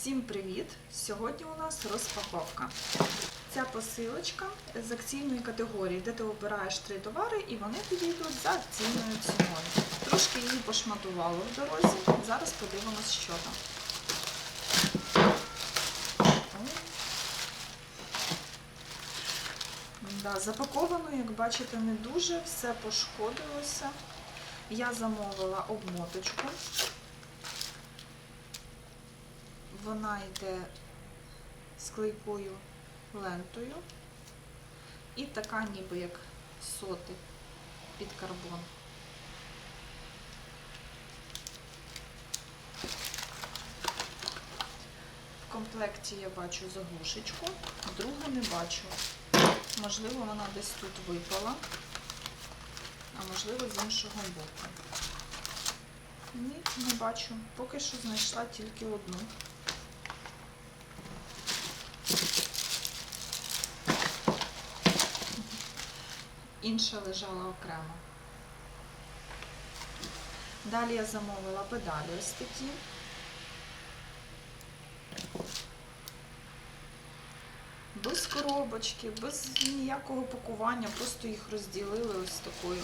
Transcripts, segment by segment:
Всім привіт! Сьогодні у нас розпаковка. Ця посилочка з акційної категорії, де ти обираєш три товари і вони підійдуть за акційною ціною. Трошки її пошматувало в дорозі. Зараз подивимось, що там. Да, запаковано, як бачите, не дуже, все пошкодилося. Я замовила обмоточку. Вона йде з клейкою лентою і така ніби як соти під карбон. В комплекті я бачу заглушечку, другу не бачу. Можливо, вона десь тут випала, а можливо з іншого боку. Ні, не бачу. Поки що знайшла тільки одну. Інша лежала окремо. Далі я замовила педалі ось такі. Без коробочки, без ніякого пакування, просто їх розділили ось такою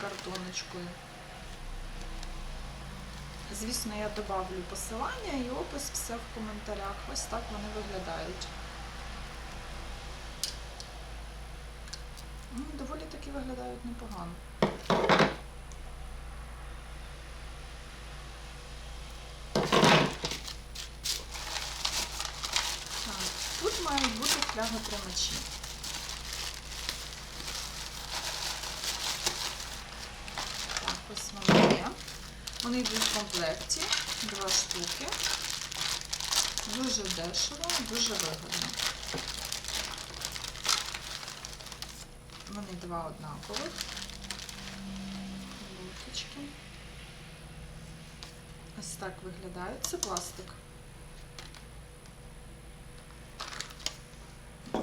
картоночкою. Звісно, я добавлю посилання і опис все в коментарях. Ось так вони виглядають. Ну, доволі таки виглядають непогано. Тут мають бути фляготримачі. Так, ось вони є. Вони йдуть в комплекті, два штуки. Дуже дешево, дуже вигодно. Вони два однакових. Луточки. Ось так виглядають. Це пластик. Ну,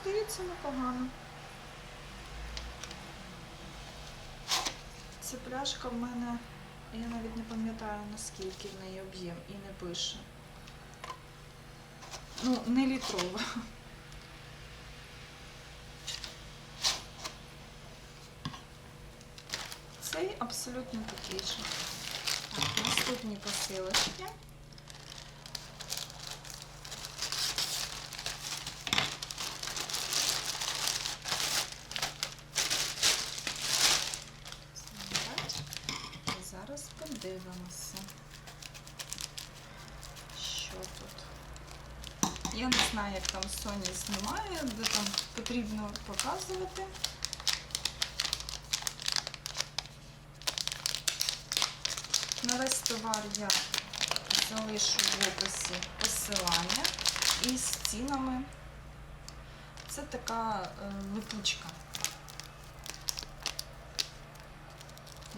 Здається, непогано. Ця пляшка в мене, я навіть не пам'ятаю наскільки в неї об'єм і не пише. Ну, не літрова. Цей абсолютно такий же. Так, наступні посилочки. Зараз подивимося, що тут. Я не знаю, як там Sony знімає, де там потрібно показувати. На весь товар я залишу в описі посилання із цінами. Це така е, липучка.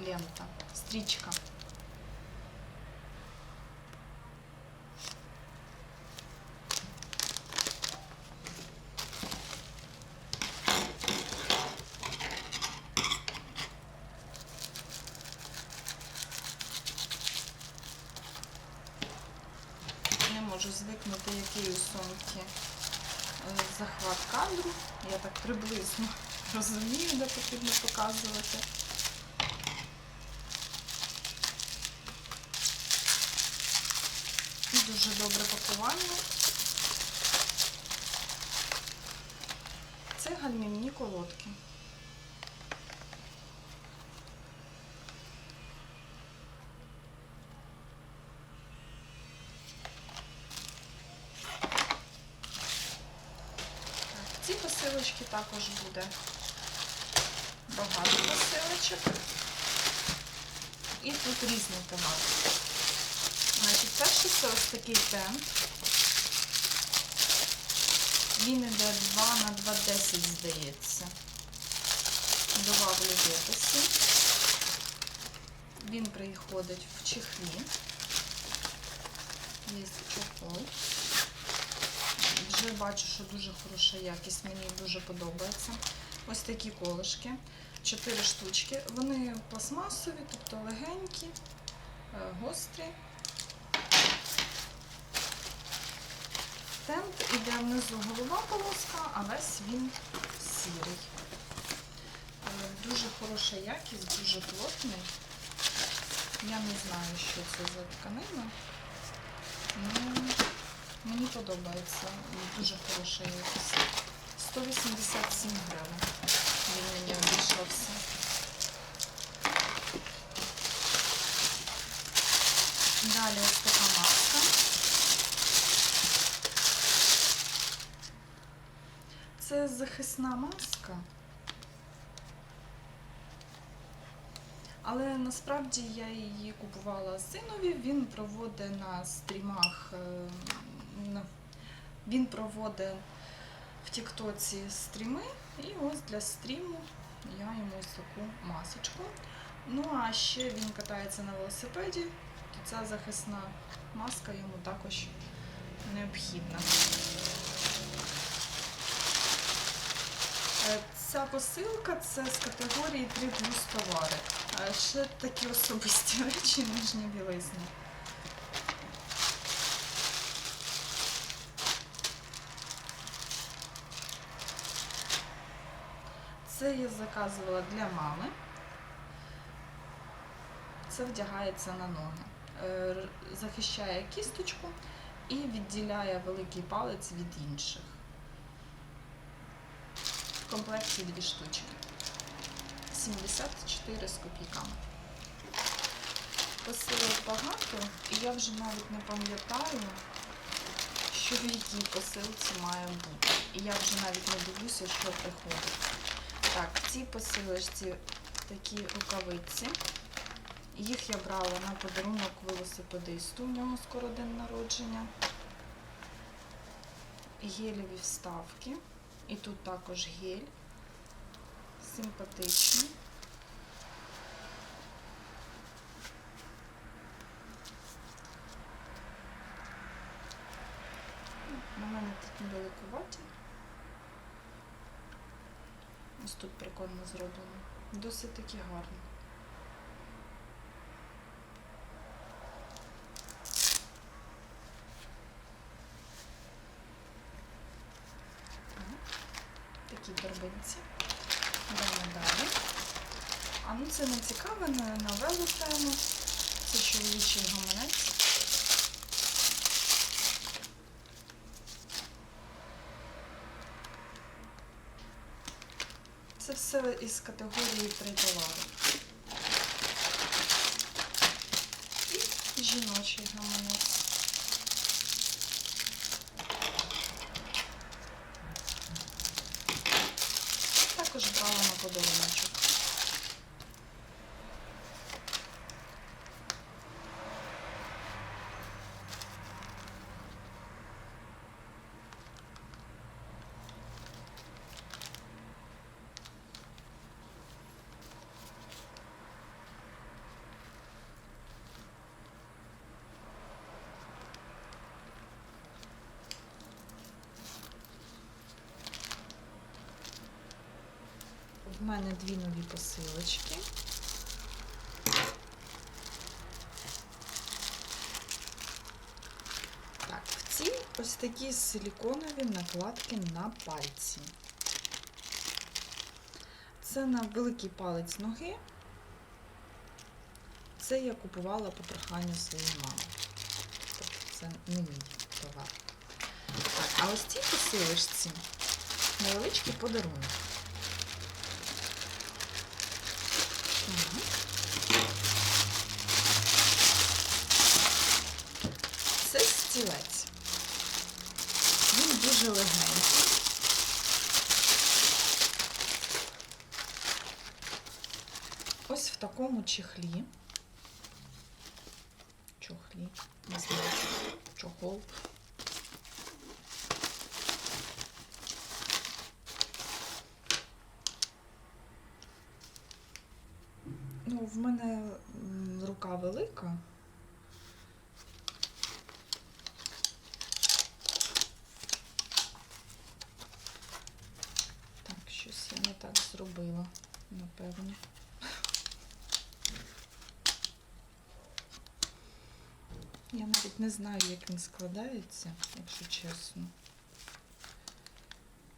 Лента, стрічка. Не можу звикнути, який у сумки е, захват кадру. Я так приблизно розумію, де потрібно показувати. І дуже добре пакування. Це гальмівні колодки. В цій посилочці також буде багато посилочок. І тут різні товари. Значить, перший це ось такий тент. Він іде 2 на 2,10, здається. Добавлю в. Він приходить в чехлі. Є чохол. Вже бачу, що дуже хороша якість, мені дуже подобається. Ось такі колишки. 4 штучки. Вони пластмасові, тобто легенькі, е, гострі. Тент іде внизу голова полоска, а весь він сірий. Е, Дуже хороша якість, дуже плотний. Я не знаю, що це за тканина. Ну, мені подобається. Дуже хороша якість. 187 гривень. Він мені обійшовся. Далі ось така маска. Це захисна маска. Але насправді я її купувала синові. Він проводить на стрімах. Е, Він проводить в Тіктоці стріми. І ось для стріму я йому ось таку масочку. Ну а ще він катається на велосипеді, то ця захисна маска йому також необхідна. Е, Ця посилка це з категорії 3 плюс товари. Ще такі особисті речі нижні білизні. Це я заказувала для мами. Це вдягається на ноги. Е, Захищає кісточку і відділяє великий палець від інших. В комплекті дві штучки. 74 з копійками. Посилок багато, і я вже навіть не пам'ятаю, що в якій посилці має бути. І я вже навіть не дивлюся, що приходить. Так, в цій посилочці такі рукавиці. Їх я брала на подарунок велосипедисту, у нього скоро день народження. Гелеві вставки. І тут також гель. Симпатичний. На мене такі великуваті. Ось тут прикольно зроблено. Досить таки гарно. Такі торбинці. Йдемо далі. А ну це не цікаве, не новелу тему. Це чоловічий гаманець. Це із категорії три товари. І жіночий гаманець. Також брала на подаруночок. В мене дві нові посилочки. Так, в цій ось такі силіконові накладки на пальці. Це на великий палець ноги. Це я купувала по проханню своєї мами. Тобто це не мій товар. Так, а ось цій посилочці невеличкий подарунок. Це стілець. Він дуже легенький. Ось в такому чехлі. Чохлі, не знаю, чохол. Ну, в мене рука велика. Так, щось я не так зробила. напевно. Я навіть не знаю, як він складається, якщо чесно.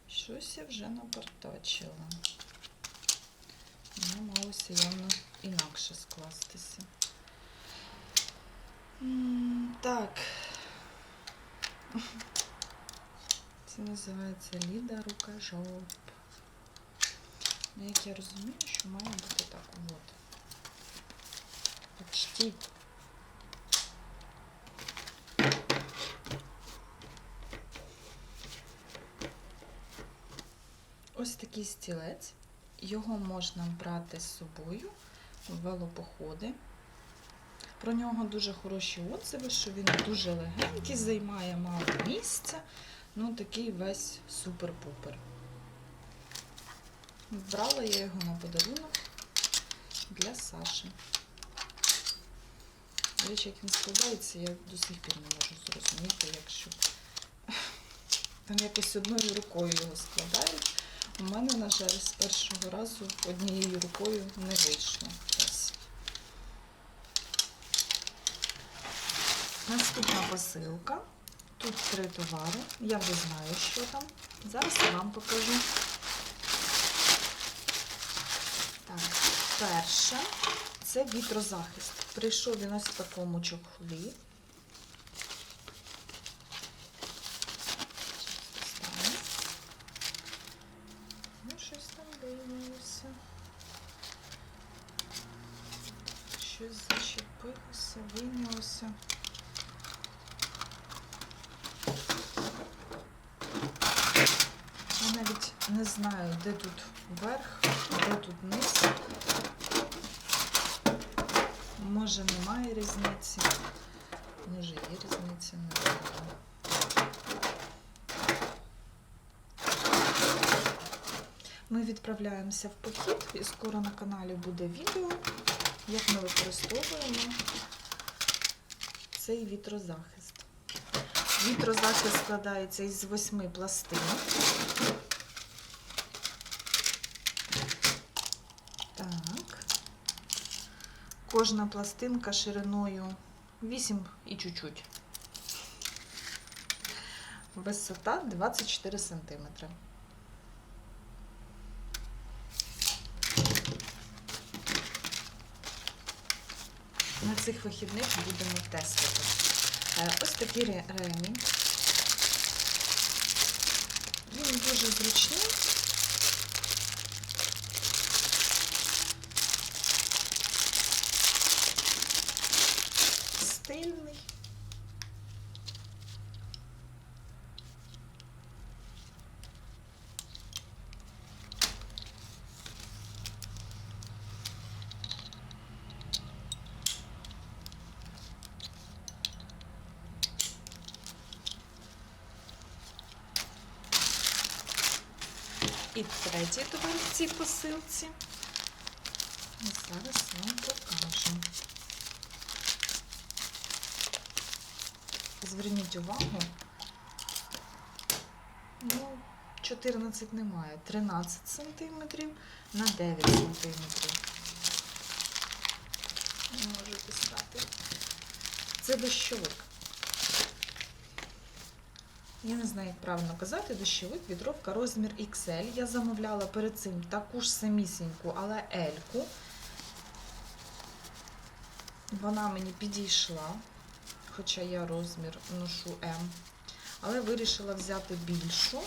Щось я вже напортачила. Воно малося явно інакше скластися. Так. Це називається Ліда Рукожоп. Ну, як я розумію, що має бути так от. Почти. Ось такий стілець. Його можна брати з собою в велопоходи. Про нього дуже хороші отзиви, що він дуже легенький, займає мало місця. Ну, такий весь супер-пупер. Брала я його на подарунок для Саші. Речі, як він складається, я до сих пір не можу зрозуміти, якщо там якось одною рукою його складають. У мене, на жаль, з першого разу однією рукою не вийшло. Наступна посилка. Тут три товари. Я вже знаю, що там. Зараз я вам покажу. Так, перше це вітрозахист. Прийшов він ось в такому чохлі. Ставимо. Ну, щось там виявилося. Щось зачепилося, вийнялося. Я навіть не знаю, де тут верх, де тут низ. Може немає різниці. Може є різниця, знаю. Ми відправляємося в похід і скоро на каналі буде відео, як ми використовуємо цей вітрозахист. Вітрозахист складається із восьми пластин. Так. Кожна пластинка шириною 8 і чуть-чуть. Висота 24 сантиметри. На цих вихідних будемо тестити. Е, Ось такий ре- ремінь. Він дуже зручний. Третій товар в цій посилці. І зараз вам покажу. Зверніть увагу, ну, 14 немає, 13 сантиметрів на 9 сантиметрів. Не можу дістати. Це дощовик. Я не знаю, як правильно казати, дощовик, вітровка, розмір XL. Я замовляла перед цим таку ж самісіньку, але L-ку. Вона мені підійшла, хоча я розмір ношу М. Але вирішила взяти більшу,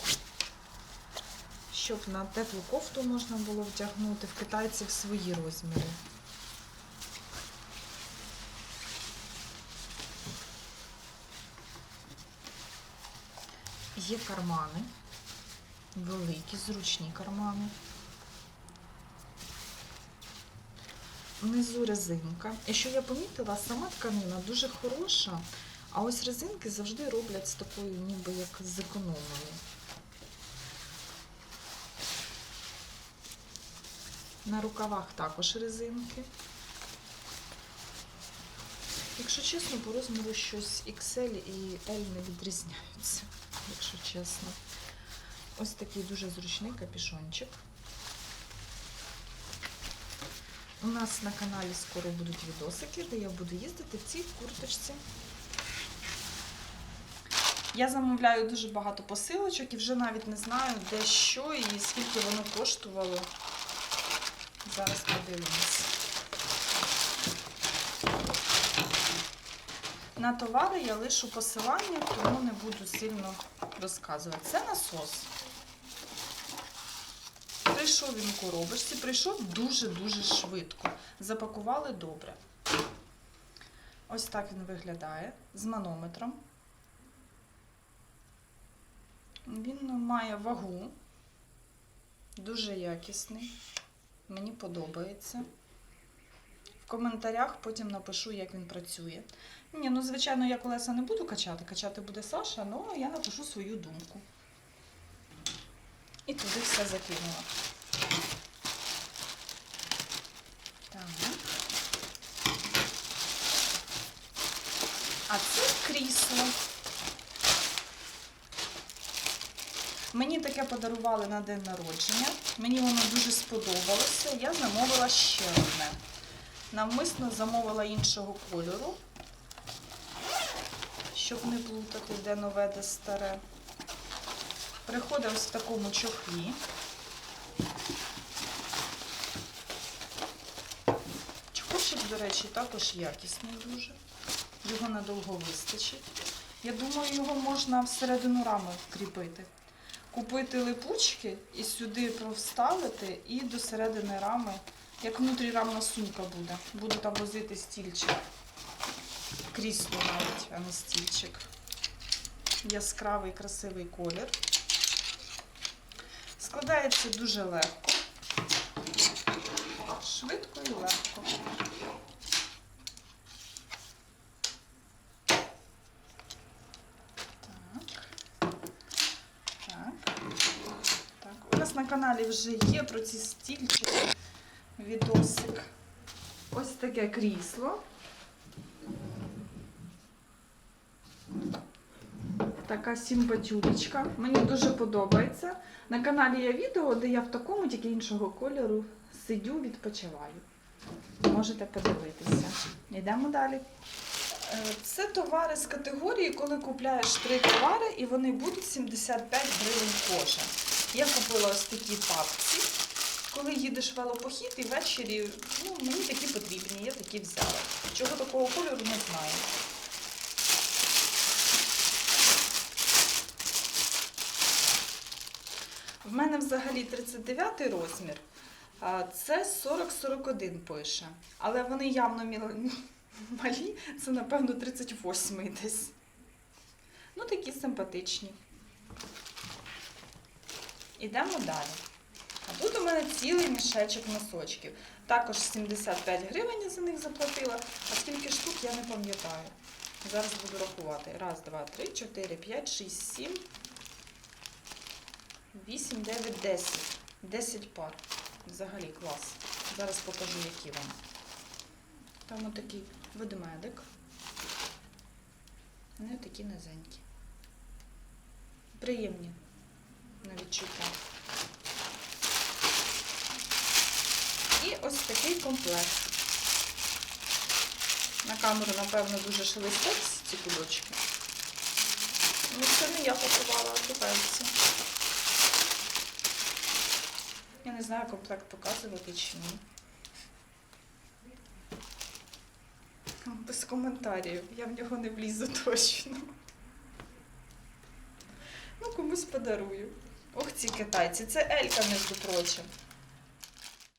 щоб на теплу кофту можна було вдягнути в китайців свої розміри. Є кармани, великі, зручні кармани. Внизу резинка. І що я помітила, сама тканина дуже хороша, а ось резинки завжди роблять з такою, ніби як зекономленою. На рукавах також резинки. Якщо чесно, по розміру щось XL і L не відрізняються, якщо чесно. Ось такий дуже зручний капюшончик. У нас на каналі скоро будуть відосики, де я буду їздити в цій курточці. Я замовляю дуже багато посилочок і вже навіть не знаю, де що і скільки воно коштувало. Зараз подивимось. На товари я лишу посилання, тому не буду сильно розказувати. Це насос. Прийшов він в коробочці, прийшов дуже-дуже швидко. Запакували добре. Ось так він виглядає з манометром. Він має вагу, дуже якісний. Мені подобається. В коментарях потім напишу, як він працює. Ні, ну звичайно, я колеса не буду качати, качати буде Саша, але я напишу свою думку. І туди все закинула. Так. А це крісло. Мені таке подарували на день народження. Мені воно дуже сподобалося. Я замовила ще одне. Навмисно замовила іншого кольору, щоб не плутати, де нове, де старе. Приходить ось в такому чохлі. Чохольчик, до речі, також якісний дуже. Його надовго вистачить. Я думаю, його можна всередину рами вкріпити. Купити липучки і сюди провставити, і до середини рами, як внутрірамна сумка буде. Буду там возити стільчик. Крісло навіть, а не стільчик. Яскравий, красивий колір. Складається дуже легко. Швидко і легко. Так. Так. У нас на каналі вже є про ці стільчики відосик. Ось таке крісло. Така симпатюлечка. Мені дуже подобається. На каналі є відео, де я в такому, тільки іншого кольору, сидю, відпочиваю. Можете подивитися. Йдемо далі. Е, Це товари з категорії, коли купляєш три товари і вони будуть 75 гривень кожен. Я купила ось такі папці. Коли їдеш велопохід і ввечері, ну, мені такі потрібні, я такі взяла. Чого такого кольору не знаю. В мене взагалі 39 розмір, це 40-41 пише. Але вони явно малі, це, напевно, 38-й десь. Ну, такі симпатичні. Ідемо далі. А тут у мене цілий мішечок носочків. Також 75 гривень я за них заплатила, а скільки штук я не пам'ятаю. Зараз буду рахувати. Раз, два, три, чотири, п'ять, шість, сім. 8, 9, 10. 10 пар. Взагалі клас. Зараз покажу, які вони. Там отакий ведмедик. Вони такі низенькі. Приємні на відчуття. І ось такий комплект. На камеру, напевно, дуже шелестять ці кульочки. Ну, це не я пакувала, а купельці. Я не знаю, комплект показувати чи ні. Без коментарів. Я в нього не влізу точно. Ну, комусь подарую. Ох, ці китайці. Це Елька, між прочим.